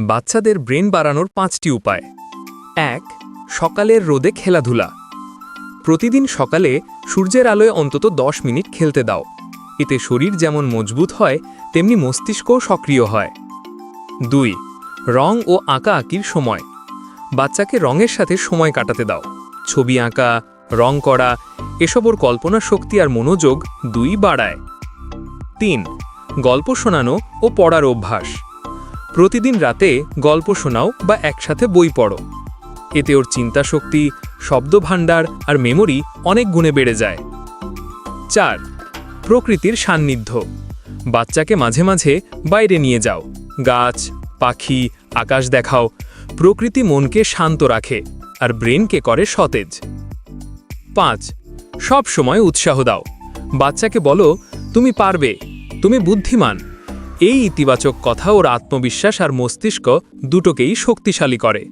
বাচ্চাদের ব্রেন বাড়ানোর পাঁচটি উপায়। এক, সকালের রোদে খেলাধুলা। প্রতিদিন সকালে সূর্যের আলোয় অন্তত দশ মিনিট খেলতে দাও। এতে শরীর যেমন মজবুত হয়, তেমনি মস্তিষ্কও সক্রিয় হয়। দুই, রং ও আঁকা আঁকির সময়। বাচ্চাকে রঙের সাথে সময় কাটাতে দাও। ছবি আঁকা, রং করা, এসব ওর কল্পনা শক্তি আর মনোযোগ দুই বাড়ায়। তিন, গল্প শোনানো ও পড়ার অভ্যাস। প্রতিদিন রাতে গল্প শোনাও বা একসাথে বই পড়ো। এতে ওর চিন্তা চিন্তাশক্তি, শব্দভাণ্ডার আর মেমোরি অনেক গুণে বেড়ে যায়। চার, প্রকৃতির সান্নিধ্য। বাচ্চাকে মাঝে মাঝে বাইরে নিয়ে যাও। গাছ, পাখি, আকাশ দেখাও। প্রকৃতি মনকে শান্ত রাখে আর ব্রেনকে করে সতেজ। পাঁচ সব সময় উৎসাহ দাও। বাচ্চাকে বলো, তুমি পারবে, তুমি বুদ্ধিমান। এই ইতিবাচক কথা ওর আত্মবিশ্বাস আর মস্তিষ্ক দুটোকেই শক্তিশালী করে।